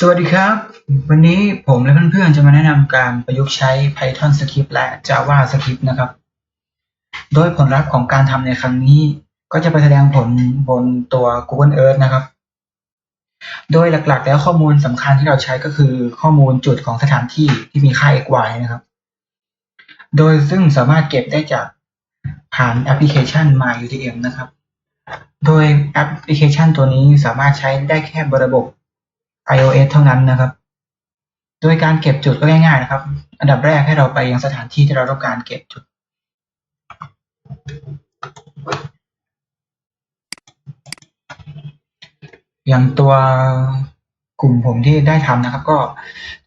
สวัสดีครับ วันนี้ผมและเพื่อนๆจะมาแนะนำการประยุกต์ใช้ Python Script และ Java Script นะครับ โดยผลลัพธ์ของการทำในครั้งนี้ ก็จะไปแสดงผลบนตัว Google Earth นะครับ โดยหลักๆ แล้วข้อมูลสำคัญที่เราใช้ก็คือข้อมูลจุดของสถานที่ที่มีค่า x y นะครับ โดยซึ่งสามารถเก็บได้จากผ่านแอปพลิเคชัน MyUTM นะครับ โดยแอปพลิเคชันตัวนี้สามารถใช้ได้แค่บนระบบ iOS เท่านั้นนะครับ โดยการเก็บจุดก็ง่ายๆนะครับ อันดับแรกให้เราไปยังสถานที่ที่เราต้องการเก็บจุด อย่างตัวกลุ่มผมที่ได้ทำนะครับ ก็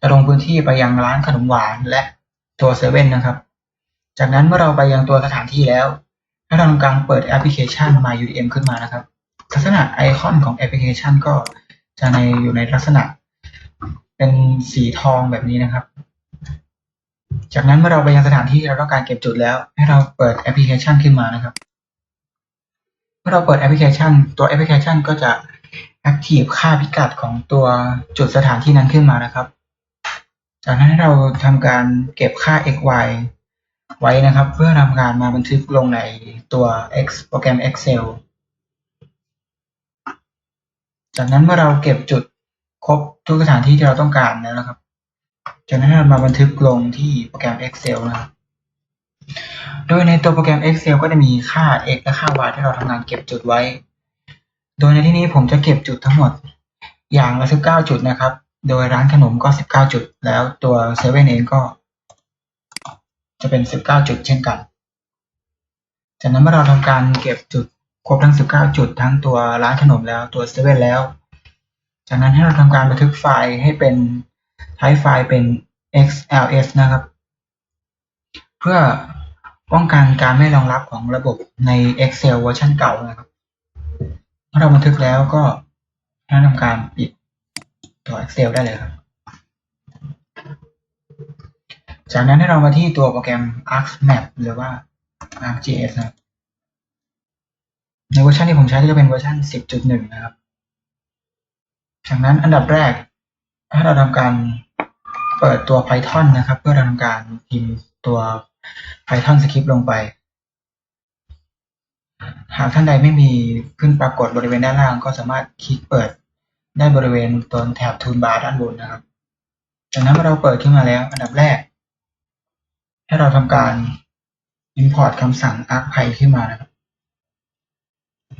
จะลงพื้นที่ไปยังร้านขนมหวานและตัวเซเว่นนะครับ จากนั้นเมื่อเราไปยังตัวสถานที่แล้วให้เราทำการเปิดแอปพลิเคชัน MyUDM ขึ้นมานะครับ ลักษณะไอคอนของแอปพลิเคชันก็ จะในอยู่ในลักษณะ เป็นสีทองแบบนี้นะครับ จากนั้นเมื่อเราไปยังสถานที่เราต้องการเก็บจุดแล้ว ให้เราเปิดแอปพลิเคชันขึ้นมานะครับ เมื่อเราเปิดแอปพลิเคชัน ตัวแอปพลิเคชันก็จะแอคทีฟค่าพิกัดของตัวจุดสถานที่นั้นขึ้นมานะครับ จากนั้นให้เราทำการเก็บค่า x y ไว้นะครับ เพื่อทำการมาบันทึกลงในตัว X โปรแกรม Excel จากนั้นเมื่อเราเก็บจุดครบทุกสถานที่ที่เราต้องการแล้วนะครับ จากนั้นเรามาบันทึกลงที่โปรแกรม Excel นะครับ โดยในตัวโปรแกรม Excel ก็จะมีค่า x และค่า y ที่เราทำงานเก็บจุดไว้ โดยในที่นี้ผมจะเก็บจุดทั้งหมดอย่างละ19จุดนะครับ โดยร้านขนมก็ 19 จุด แล้วตัวเซเว่นเองก็ จะเป็น 19 จุดเช่นกัน จากนั้นเมื่อเราทำการเก็บจุด ครบทั้ง19จุด ทั้งตัวร้านขนมแล้ว ตัวเซเว่นแล้ว จากนั้นให้เราทำการบันทึกไฟล์ให้เป็น type ไฟล์เป็น XLS นะครับ เพื่อป้องกันการไม่รองรับของระบบใน Excel เวอร์ชันเก่านะครับเมื่อเราบันทึกแล้วก็ให้ทำการปิดตัว Excel ได้เลยครับ จากนั้นให้เรามาที่ตัวโปรแกรม ArcMap หรือว่า ArcGIS นะครับ ในเวอร์ชันที่ผมใช้ก็จะเป็นเวอร์ชัน10.1 นะครับ จากนั้นอันดับแรกให้เราทำการเปิดตัว Python นะครับ เพื่อทำการพิมพ์ตัว Python script ลงไป หากท่านใดไม่มีขึ้นปรากฏบริเวณด้านล่าง ก็สามารถคลิกเปิดได้บริเวณตัวแถบ toolbar ด้านบนนะครับ จากนั้นเมื่อเราเปิดขึ้นมาแล้ว อันดับแรก ให้เราทำการ import คำสั่ง arcpy ขึ้นมานะครับ จ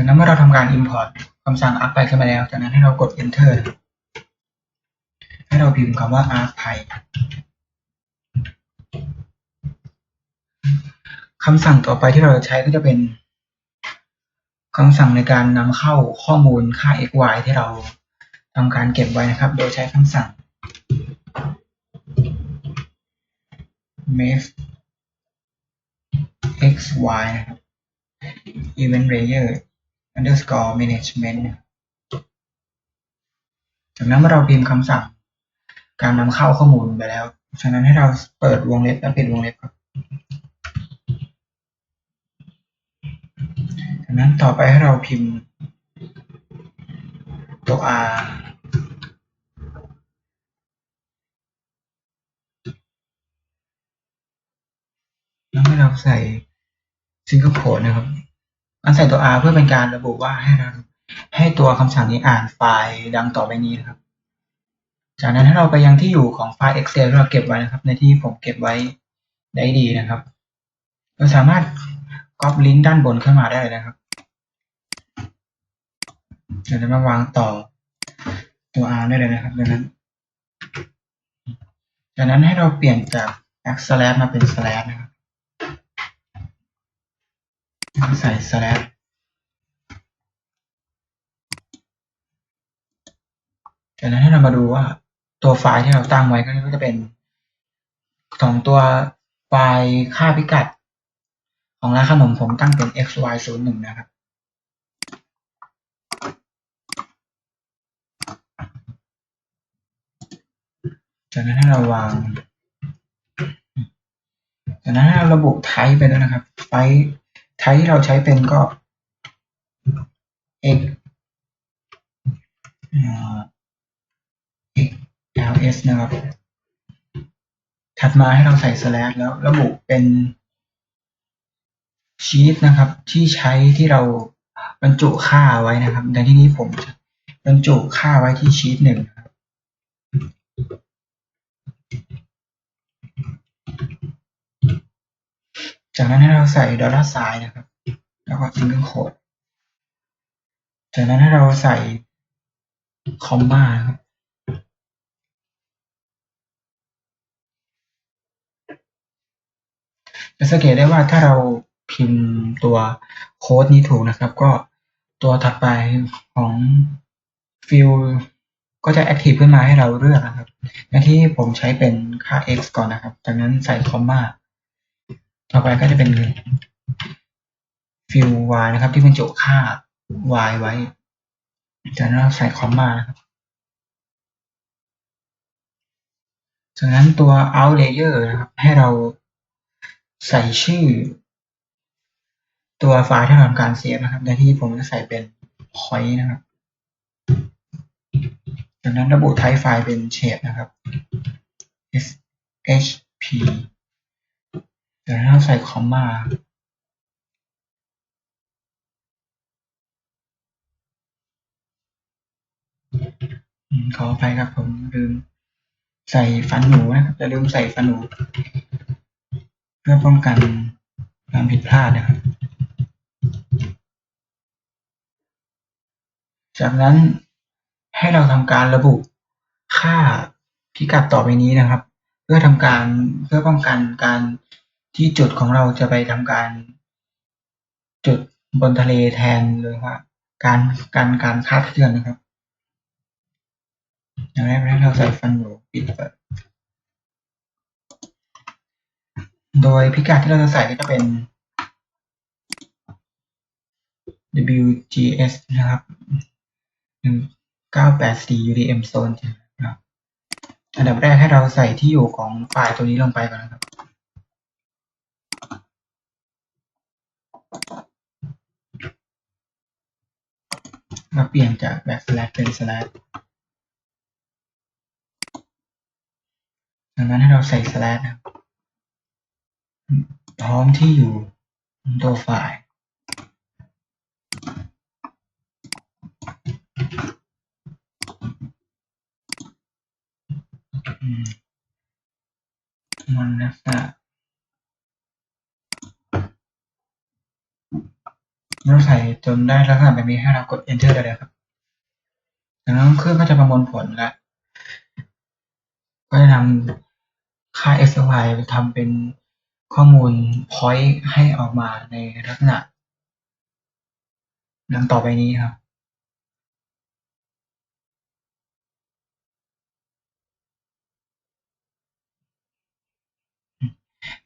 ากนั้นเมื่อเราทำการ import คำสั่ง arcpy ขึ้นมาแล้ว จากนั้นให้เรากด enter ให้เราพิมพ์คำว่า arcpy คำสั่งต่อไปที่เราจะใช้ก็จะเป็น คำสั่งในการนำเข้าข้อมูลค่า x y ที่เราทำการเก็บไว้นะครับ โดยใช้คำสั่ง make x y นะครับ event layer underscore management จากนั้นเมื่อเราพิมพ์คำสั่งการนำเข้าข้อมูลไปแล้ว ฉะนั้นให้เราเปิดวงเล็บและปิดวงเล็บครับ จากนั้นต่อไปให้เราพิมพ์ตัว R แล้วให้เราใส่ซิงเกิลโ e นะครับอันใส่ตัว R เพื่อเป็นการระบุว่าให้เราให้ตัวคำสั่งนี้อ่านไฟล์ดังต่อไปนี้นะครับ จากนั้นให้เราไปยังที่อยู่ของไฟล์ Excel ที่เราเก็บไว้นะครับ ในที่ผมเก็บไว้ได้ดีนะครับ เราสามารถก๊อปลิงก์ด้านบนขึ้นมาได้เลยนะครับ เดี๋ยวจะมาวางต่อตัว R ได้เลยนะครับดังนั้นจากนั้นให้เราเปลี่ยนจาก back slash มาเป็น slash นะครับใส่ slash จากนั้นให้เรามาดูว่าตัวไฟล์ที่เราตั้งไว้ก็จะเป็นของตัวไฟล์ค่าพิกัด ของร้านขนมผมตั้งเป็น xy01 นะครับ จากนั้นให้เราวางจากนั้นให้เราระบุไทป์ไปด้วยนะครับไทป์ไทป์ที่เราใช้เป็นก็ x x ls นะครับ ถัดมาให้เราใส่ slash แล้วระบุเป็นชีตนะครับ ที่ใช้ที่เราบรรจุค่าไว้นะครับ ในที่นี้ผมบรรจุค่าไว้ที่ชีตหนึ่งนะครับ จากนั้นให้เราใส่ดอลลาร์ไซน์นะครับ แล้วก็ซิงเกิลโคดจากนั้นให้เราใส่คอมมาครับจะสังเกตได้ว่าถ้าเราพิมพ์ตัวโค้ดนี้ถูกนะครับ ก็ตัวถัดไปของฟิลก็จะ active ขึ้นมาให้เราเลือกนะครับในที่ผมใช้เป็นค่า x ก่อนนะครับ จากนั้นใส่คอมมา ต่อไปก็จะเป็นฟิล y นะครับ ที่บรรจุค่า y ไว้ จากนั้นเราใส่คอมมานะครับจากนั้นตัว out layer นะครับ ให้เราใส่ชื่อ ตัวไฟล์ที่เราทำการเซฟนะครับในที่ผมจะใส่เป็น point นะครับ จากนั้นระบุ type ไฟล์เป็น shape นะครับ shp จากนั้นเราใส่คอมมาขออภัยครับผมลืมใส่ฟันหนูนะครับจะลืมใส่ฟันหนู เพื่อป้องกันการผิดพลาดนะครับ จากนั้นให้เราทำการระบุค่าพิกัดต่อไปนี้นะครับ เพื่อทำการเพื่อป้องกันการ ที่จุดของเราจะไปทำการจุดบนทะเลแทนเลยว่า การการการคาดเคลื่อนนะครับอย่างแรกเราใส่ฟันหนูปิดเปิดโดยพิกัดที่เราจะใส่ก็จะเป็น WGS นะครับ1984 UDM zone นะครับ อันดับแรกให้เราใส่ที่อยู่ของไฟล์ตัวนี้ลงไปก่อนนะครับ มาเปลี่ยนจาก backslash เป็น slash จากนั้นให้เราใส่ slash นะพร้อมที่อยู่ตัวไฟล์มันลักษณะ เราใส่จนได้ลักษณะแบบนี้ให้เรากด enter ได้เลยครับจากนั้นเครื่องก็จะประมวลผลและ ก็จะนำค่า x y ไปทำเป็นข้อมูล point ให้ออกมาในลักษณะดังต่อไปนี้ครับ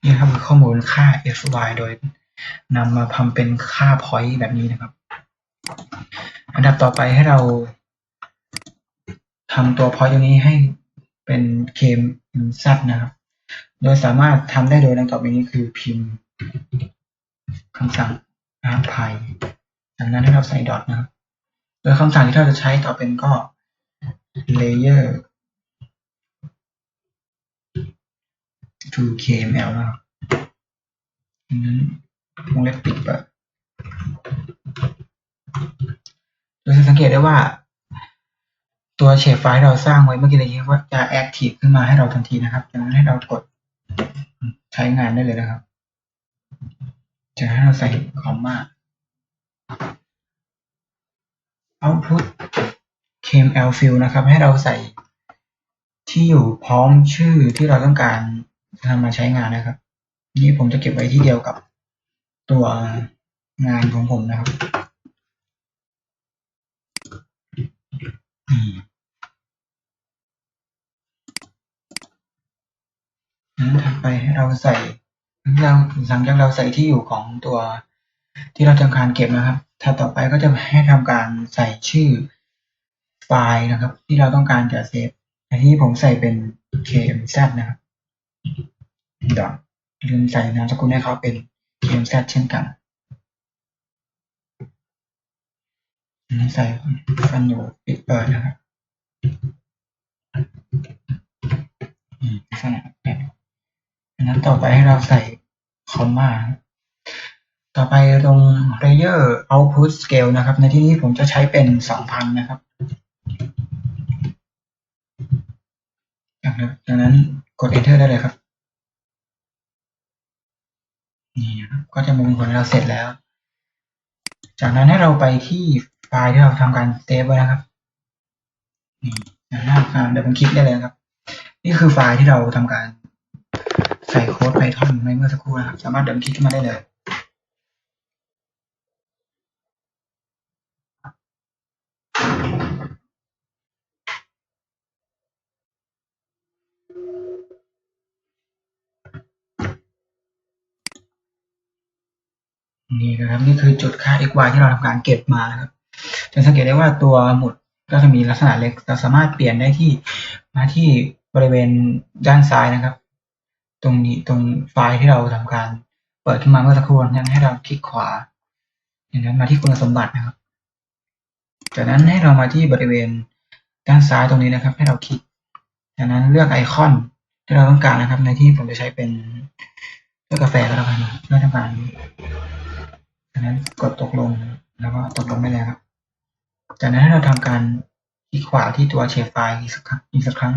นี่ครับคือข้อมูลค่า x y โดย นำมาทำเป็นค่า point แบบนี้นะครับ อันดับต่อไปให้เราทำตัว point ตัวนี้ให้เป็นเคมซัดนะครับ โดยสามารถทำได้โดยดังต่อไปนี้คือพิมพ์คำสั่ง apply จากนั้นให้เราใส่ดอทนะครับ โดยคำสั่งที่เราจะใช้ต่อเป็นก็ layer to kml นะครับดังนั้น วงเล็บปิดเปิดโดยจะสังเกตได้ว่า ตัวเชฟไฟล์เราสร้างไว้เมื่อกี้นี้ว่าจะ active ขึ้นมาให้เราทันทีนะครับจากนั้นให้เรากดใช้งานได้เลยนะครับจากนั้นเราใส่คอมมา output kml field นะครับ ให้เราใส่ที่อยู่พร้อมชื่อที่เราต้องการนำมาใช้งานนะครับ นี่ผมจะเก็บไว้ที่เดียวกับ ตัวงานของผมนะครับนั้นถัดไปเราใส่เราหลังจากเราใส่ที่อยู่ของตัวที่เราทำการเก็บนะครับถัดต่อไปก็จะให้ทำการใส่ชื่อไฟล์นะครับ ที่เราต้องการจะเซฟอันที่ผมใส่เป็น kmz นะครับดอทลืมใส่นามสกุลให้เขาเป็น kmz เช่นกันนนี้ใส่ฟันอยู่ปิดเปิดนะครับอืมลักษณะแบบอันนั้นต่อไปให้เราใส่คอมมาต่อไปตรง layer output scale นะครับ ในที่นี้ผมจะใช้เป็น 2,000 นะครับ จากนั้นกด enter ได้เลยครับ นี่ก็จะมุมผลเราเสร็จแล้ว จากนั้นให้เราไปที่ไฟล์ที่เราทำการเซฟไว้นะครับนี่หน้าการเดี๋ยวผมคลิกได้เลยครับ นี่คือไฟล์ที่เราทำการใส่โค้ด Python ในเมื่อสักครู่นะครับ สามารถเดินคลิกขึ้นมาได้เลย นี่นะครับนี่คือจุดค่า x y ที่เราทำการเก็บมานะครับจะสังเกตได้ว่าตัวหมุดก็จะมีลักษณะเล็กเราสามารถเปลี่ยนได้ที่มาที่บริเวณด้านซ้ายนะครับ ตรงนี้ตรงไฟล์ที่เราทำการเปิดขึ้นมาเมื่อสักครู่นั้นให้เราคลิกขวาอย่างนั้นมาที่คุณสมบัตินะครับ จากนั้นให้เรามาที่บริเวณด้านซ้ายตรงนี้นะครับ ให้เราคลิก จากนั้นเลือกไอคอนที่เราต้องการนะครับ ในที่ผมจะใช้เป็นเลือกกาแฟก็แล้วกันเพื่อทำการ จากนั้นกดตกลงแล้วก็ตกลงได้แล้วครับ จากนั้นให้เราทำการคลิกขวาที่ตัวเชฟไฟล์อีกสักครั้งอีกสักครั้ง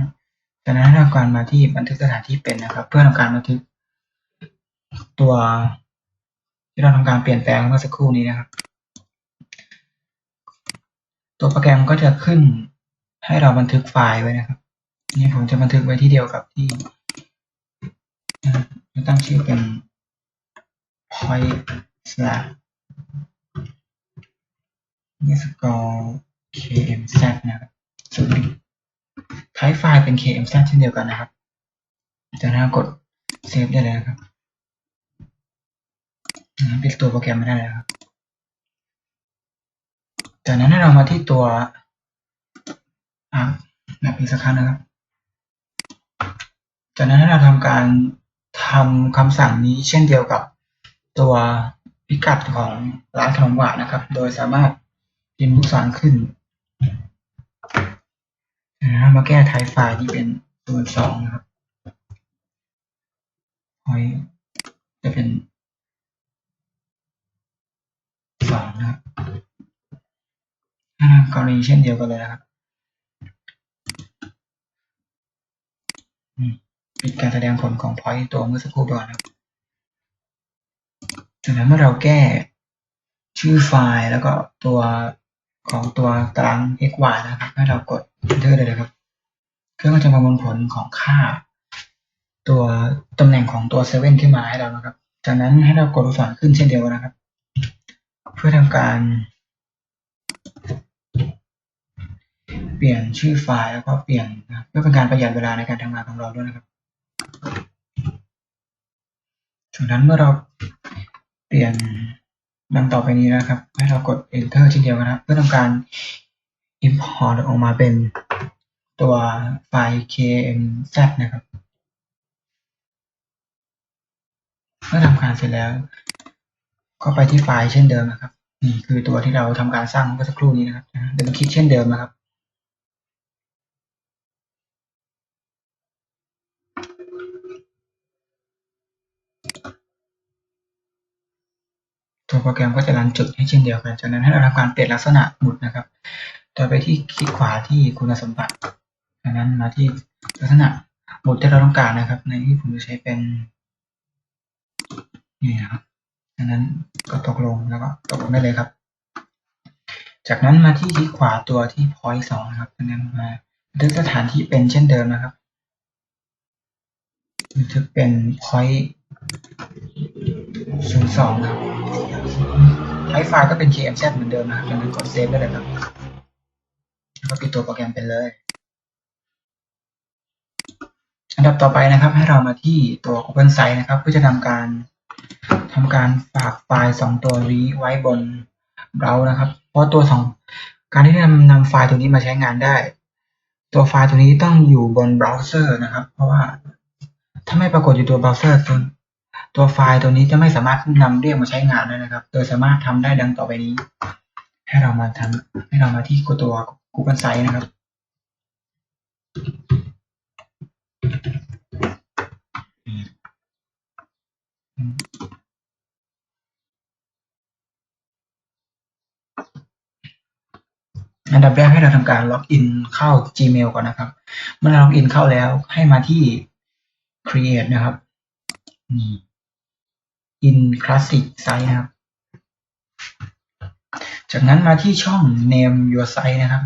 จากนั้นให้ทำการมาที่บันทึกสถานที่เป็นนะครับ เพื่อทำการบันทึก ตัวที่เราทำการเปลี่ยนแปลงเมื่อสักครู่นี้นะครับ ตัวโปรแกรมก็จะขึ้นให้เราบันทึกไฟล์ไว้นะครับ นี่ผมจะบันทึกไว้ที่เดียวกับที่ตั้งชื่อเป็น point slash นี่สกอร์ kmz นะครับ ส่วนไทป์ไฟล์เป็น kmz เช่นเดียวกันนะครับ จากนั้นกดเซฟได้เลยนะครับปิดตัวโปรแกรมไม่ได้แล้วครับ จากนั้นเรามาที่ตัวอ่าแบบอีกสักครั้งนะครับ จากนั้นเราทำการทำคำสั่งนี้เช่นเดียวกับตัว พิกัดของร้านขนมหวานนะครับ โดยสามารถพิมพ์ลูกศรขึ้นนะมาแก้ไทป์ไฟล์ที่เป็นส่วนสองนะครับพอยจะเป็นสองนะครับกรณีเช่นเดียวกันเลยนะครับปิดการแสดงผลของ point ตัวเมื่อสักครู่ก่อนนะครับ จากนั้นเมื่อเราแก้ชื่อไฟล์แล้วก็ตัวของตัวตาราง x y นะครับ ให้เรากด enter เลยครับ เครื่องก็จะประมวลผลของค่า ตัวตำแหน่งของตัวเซเว่นขึ้นมาให้เรานะครับ จากนั้นให้เรากดลูกศรขึ้นเช่นเดียวกันนะครับ เพื่อทำการ เปลี่ยนชื่อไฟล์แล้วก็เปลี่ยนนะเพื่อเป็นการประหยัดเวลาในการทำงานของเราด้วยนะครับจากนั้นเมื่อเรา ปลี่ยนดังต่อไปนี้นะครับ ให้เรากด enter เช่นเดียวกันครับ เพื่อทำการ import ออกมาเป็นตัวไฟล์ kmz นะครับ เมื่อทำการเสร็จแล้ว ก็ไปที่ไฟล์เช่นเดิมนะครับ นี่คือตัวที่เราทำการสร้างเมื่อสักครู่นี้นะครับเดินคลิกเช่นเดิมนะครับ ตัวโปรแกรมก็จะรันจุดให้เช่นเดียวกัน จากนั้นให้เราทำการเปลี่ยนลักษณะหมุดนะครับต่อไปที่คลิกขวาที่คุณสมบัติจากนั้นมาที่ลักษณะหมุดที่เราต้องการนะครับ ในที่ผมจะใช้เป็นนี่นะครับจากนั้นก็ตกลงแล้วก็ตกลงได้เลยครับ จากนั้นมาที่คลิกขวาตัวที่ point สองนะครับจากนั้นมาบันทึกสถานที่เป็นเช่นเดิมนะครับบันทึกเป็น point ศูนย์สองครับไทป์ไฟล์ก็เป็น kmz เหมือนเดิมนะครับจากนั้นกดเซฟได้เลยครับแล้วก็ปิดตัวโปรแกรมไปเลย อันดับต่อไปนะครับ ให้เรามาที่ตัว Open Site นะครับ เพื่อจะทำการทำการฝากไฟล์สองตัวนี้ไว้บนเรานะครับ เพราะตัวสองการที่นำนำไฟล์ตัวนี้มาใช้งานได้ ตัวไฟล์ตัวนี้ต้องอยู่บนเบราว์เซอร์นะครับ เพราะว่าถ้าไม่ปรากฏอยู่ตัวเบราว์เซอร์ ตัวไฟล์ตัวนี้จะไม่สามารถนำเรียกมาใช้งานได้นะครับ โดยสามารถทำได้ดังต่อไปนี้ ให้เรามาทำให้เรามาที่ตัว Google Site นะครับ อันดับแรกให้เราทำการล็อกอินเข้า Gmail ก่อนนะครับ เมื่อเราล็อกอินเข้าแล้วให้มาที่ create นะครับ นี่ in classic site นะครับ จากนั้นมาที่ช่อง name your site นะครับ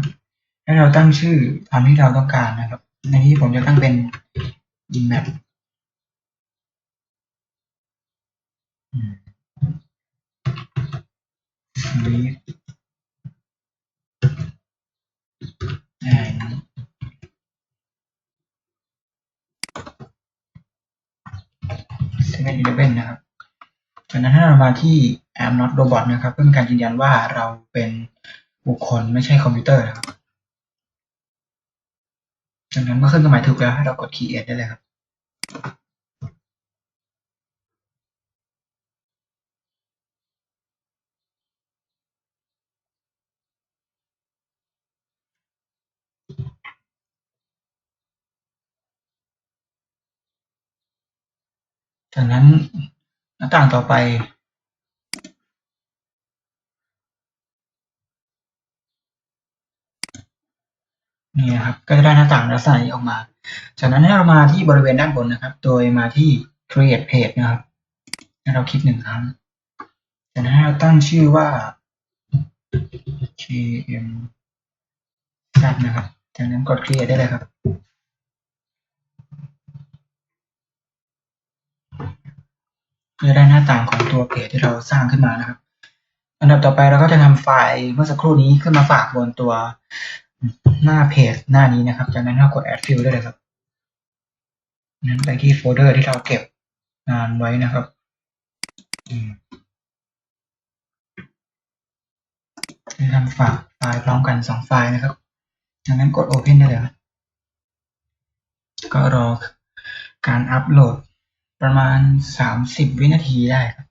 ให้เราตั้งชื่อตามที่เราต้องการนะครับ ในที่ผมจะตั้งเป็น imap อืม sleep and เซเว่นอีเลฟเว่นนะครับ จากนั้นให้เรามาที่ am not robot นะครับ เพื่อเป็นการยืนยันว่าเราเป็นบุคคลไม่ใช่คอมพิวเตอร์นะครับจากนั้นเมื่อขึ้นเครื่องหมายถูกแล้วให้เรากด create ได้เลยครับจากนั้น หน้าต่างต่อไปนี่นะครับก็จะได้หน้าต่างลักษณะนี้ออกมา จากนั้นให้เรามาที่บริเวณด้านบนนะครับ โดยมาที่ create page นะครับให้เราคลิกหนึ่งครั้งจากนั้นให้เราตั้งชื่อว่า km นะครับจากนั้นกด create ได้เลยครับ ก็จะได้หน้าต่างของตัวเพจที่เราสร้างขึ้นมานะครับ อันดับต่อไปเราก็จะทำไฟล์เมื่อสักครู่นี้ขึ้นมาฝากบนตัวหน้าเพจหน้านี้นะครับ จากนั้นเรากด add field ได้เลยครับนั้นไปที่โฟลเดอร์ที่เราเก็บงานไว้นะครับจะทำฝากไฟล์พร้อมกันสองไฟล์นะครับจากนั้นกด open ได้เลยครับก็รอการอัปโหลด ประมาณสามสิบวินาทีได้ครับ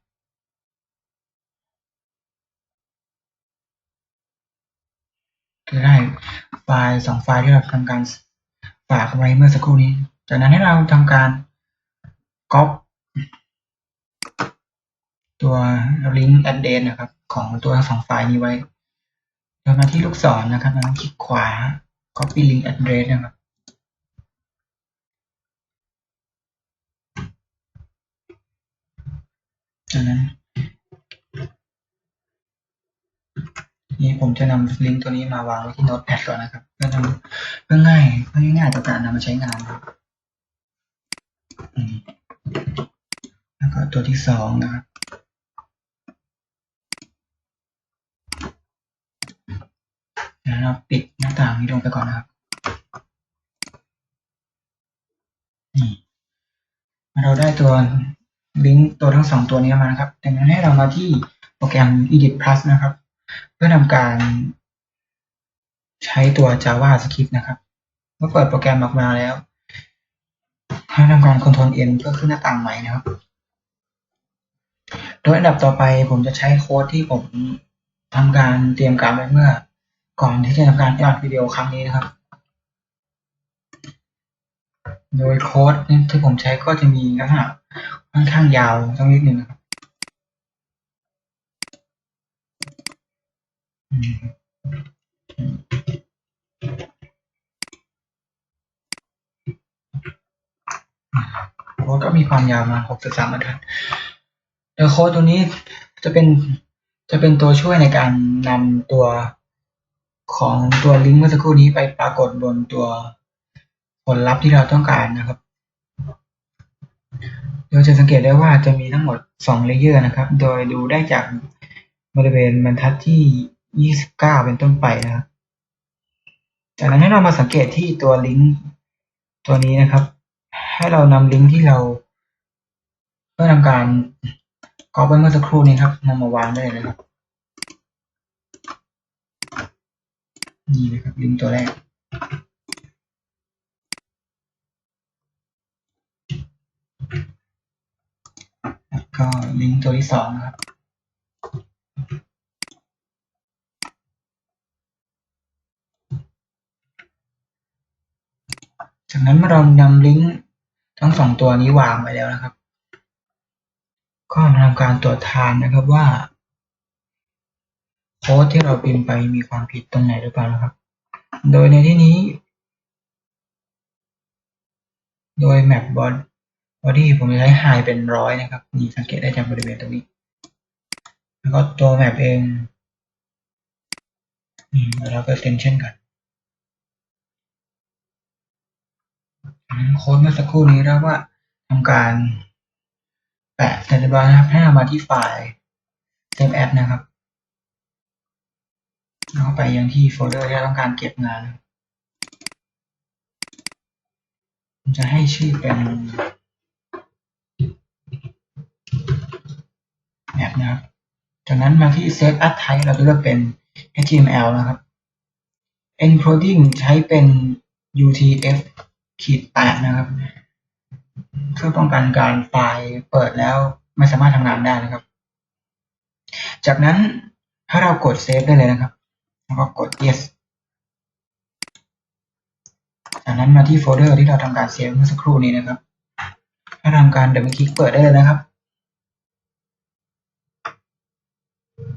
จะได้ไฟล์สองไฟล์ที่เราทำการฝากไว้เมื่อสักครู่นี้ จากนั้นให้เราทำการก๊อปตัว link address นะครับ ของตัวทั้งสองไฟล์นี้ไว้โดยมาที่ลูกศรนะครับแล้วคลิกขวา copy link address นะครับ จากนั้นนี่ผมจะนำลิงก์ตัวนี้มาวางไว้ที่โน้ตแพดก่อนนะครับเพื่อนำเพื่อง่ายเพื่อง่ายต่อการนำมาใช้งานครับแล้วก็ตัวที่สองนะครับเดี๋ยวเราปิดหน้าต่างนี้ลงไปก่อนนะครับนี่เราได้ตัว ลิงก์ตัวทั้งสองตัวนี้มานะครับ ดังนั้นให้เรามาที่โปรแกรม Edit Plus นะครับ เพื่อทำการ ใช้ตัว JavaScript นะครับเมื่อเปิดโปรแกรมออกมาแล้วให้ทำการ Ctrl N เพื่อขึ้นหน้าต่างใหม่นะครับ โดยอันดับต่อไปผมจะใช้โค้ดที่ผมทำการเตรียมการไว้เมื่อ ก่อนที่จะทำการอัดวิดีโอครั้งนี้นะครับ โดยโค้ดที่ผมใช้ก็จะมีลักษณะ ค่อนข้างยาวสักนิดนึงนะครับโค้ดก็มีความยาวมา63บรรทัดโดยโค้ดตัวนี้จะเป็นจะเป็นตัวช่วยในการนำตัวของตัวลิงก์เมื่อสักครู่นี้ไปปรากฏบนตัวผลลัพธ์ที่เราต้องการนะครับ เราจะสังเกตได้ว่าจะมีทั้งหมด 2 เลเยอร์นะครับ โดยดูได้จากบริเวณบรรทัดที่ 29 เป็นต้นไปนะครับ จากนั้นให้เรามาสังเกตที่ตัวลิงก์ตัวนี้นะครับ ให้เรานำลิงก์ที่เราเพื่อทำการก๊อปไว้เมื่อสักครู่นี้ครับนำมาวางได้เลยนะครับนี่นะครับลิงก์ตัวแรก ก็ลิงก์ตัวที่สองนะครับ จากนั้นเมื่อเรานำลิงก์ทั้งสองตัวนี้วางไว้แล้วนะครับ ก็ทำการตรวจทานนะครับว่า โค้ดที่เราพิมพ์ไปมีความผิดตรงไหนหรือเปล่านะครับ โดยในที่นี้ โดย map body body ผมใช้ high เป็นร้อยนะครับนี่สังเกตได้จากบริเวณตรงนี้ แล้วก็ตัว map เองเราก็ extension กันโค้ดเมื่อสักครู่นี้เรียกว่าทำการแปะเสร็จเรียบร้อยนะครับให้เรามาที่ไฟล์ save as นะครับแล้วไปยังที่โฟลเดอร์ที่เราต้องการเก็บงานผมจะให้ชื่อเป็น แ p นะครับ จากนั้นมาที่ save as type เราเลือกเป็น html นะครับ encoding ใช้เป็น utf ขีดแปดนะครับเพื่อป้องกันการไฟล์เปิดแล้วไม่สามารถทำงานได้นะครับ จากนั้นถ้าเรากดเซฟได้เลยนะครับ แล้วก็กด yes จากนั้นมาที่โฟลเดอร์ที่เราทำการเซฟเมื่อสักครู่นี้นะครับ ถ้าทำการดับเบิลคลิกเปิดได้เลยนะครับ อืม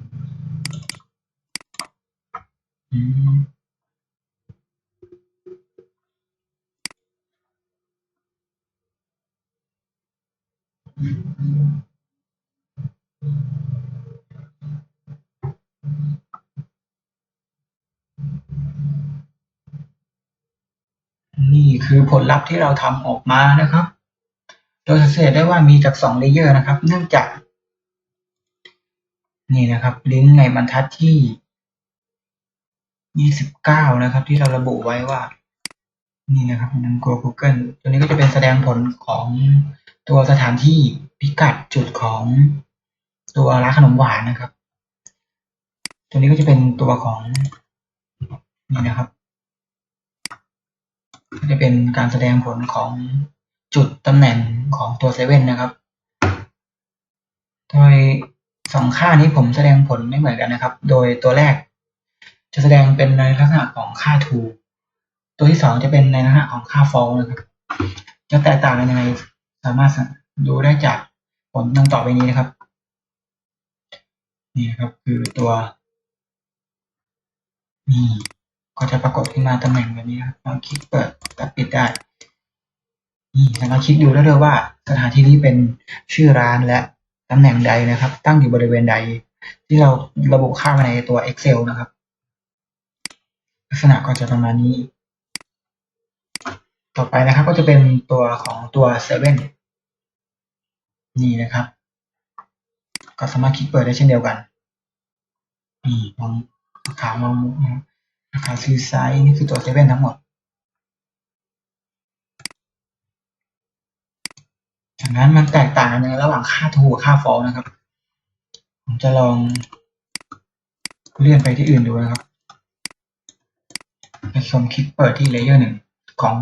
นี่คือผลลัพธ์ที่เราทำออกมานะครับ โดยสังเกตได้ว่ามีจากสองเลเยอร์นะครับ เนื่องจาก นี่นะครับ ลิงก์ในบรรทัดที่ 29นะครับ ที่เราระบุไว้ว่า นี่นะครับนันก Google ตัวนี้ก็จะเป็นแสดงผลของตัวสถานที่พิกัดจุดของตัวร้านขนมหวานนะครับ ตัวนี้ก็จะเป็นตัวของนี่นะครับก็จะเป็นการแสดงผลของจุดตำแหน่งของตัวเซเว่นนะครับ โดยสองค่านี้ผมแสดงผลไม่เหมือนกันนะครับ โดยตัวแรก จะแสดงเป็นในลักษณะของค่า to ตัวที่สองจะเป็นในลักษณะของค่า false นะครับ จะแตกต่างกันยังไงสามารถดูได้จากผลดังต่อไปนี้นะครับ นี่นะครับคือตัวนี่ก็จะปรากฏขึ้นมาตำแหน่งแบบนี้ครับเราคลิกเปิดและปิดได้ นี่สามารถคลิกดูได้เลยว่าสถานที่นี้เป็นชื่อร้านและตำแหน่งใดนะครับ ตั้งอยู่บริเวณใด ที่เราระบุค่ามาในตัว Excel นะครับ ลักษณะก็จะประมาณนี้ ต่อไปนะครับก็จะเป็นตัวของตัว7นี่นะครับ ก็สามารถคลิกเปิดได้เช่นเดียวกันนี่มองขาวมองมุกนะครับราคาซื้อไซส์นี่คือตัวเซเว่นทั้งหมด จากนั้นมันแตกต่างกันยังระหว่างค่าทูกับค่าฟอลนะครับ ผมจะลองเลื่อนไปที่อื่นดูนะครับ ชมคลิปเปิดที่เลเยอร์หนึ่งของ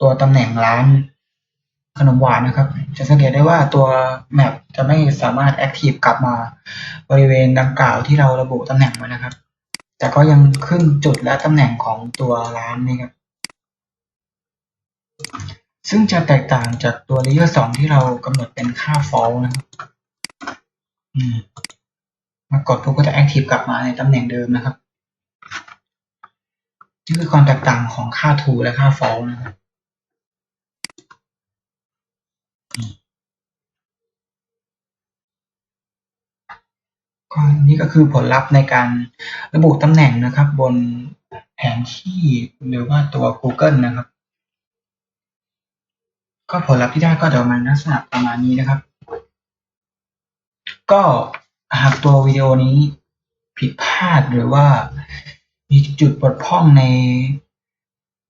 ตัวตำแหน่งร้านขนมหวานนะครับ จะสังเกตได้ว่าตัวแมปจะไม่สามารถแอคทีฟกลับมาบริเวณดังกล่าวที่เราระบุตำแหน่งไว้นะครับ แต่ก็ยังขึ้นจุดและตำแหน่งของตัวร้านนี่ครับ ซึ่งจะแตกต่างจากตัวเลเยอร์สองที่เรากำหนดเป็นค่า fall นะครับมากดปุ๊บก็จะแอคทีฟกลับมาในตำแหน่งเดิมนะครับ นี่คือความแตกต่างของค่า to และค่า fall นะครับก็นี่ก็คือผลลัพธ์ในการระบุตำแหน่งนะครับ บนแผนที่หรือว่าตัว Google นะครับ ก็ผลลัพธ์ที่ได้ก็จะประมาลักษณะประมาณนี้นะครับ ก็หากตัววิดีโอนี้ผิดพลาดหรือว่า มีจุดบกพร่องใน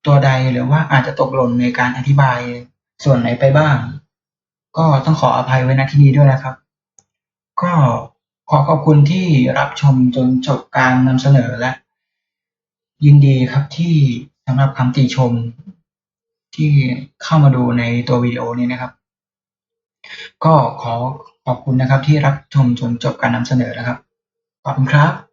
ตัวใดหรือว่าอาจจะตกหล่นในการอธิบายส่วนไหนไปบ้าง ก็ต้องขออภัยไว้ณที่นี้ด้วยนะครับ ก็ขอขอบคุณที่รับชมจนจบการนำเสนอและ ยินดีครับที่สำหรับคำติชม ที่เข้ามาดูในตัววิดีโอนี้นะครับ ก็ขอขขอบคุณนะครับที่รับชมจนจบการนำเสนอนะครับขอบคุณครับ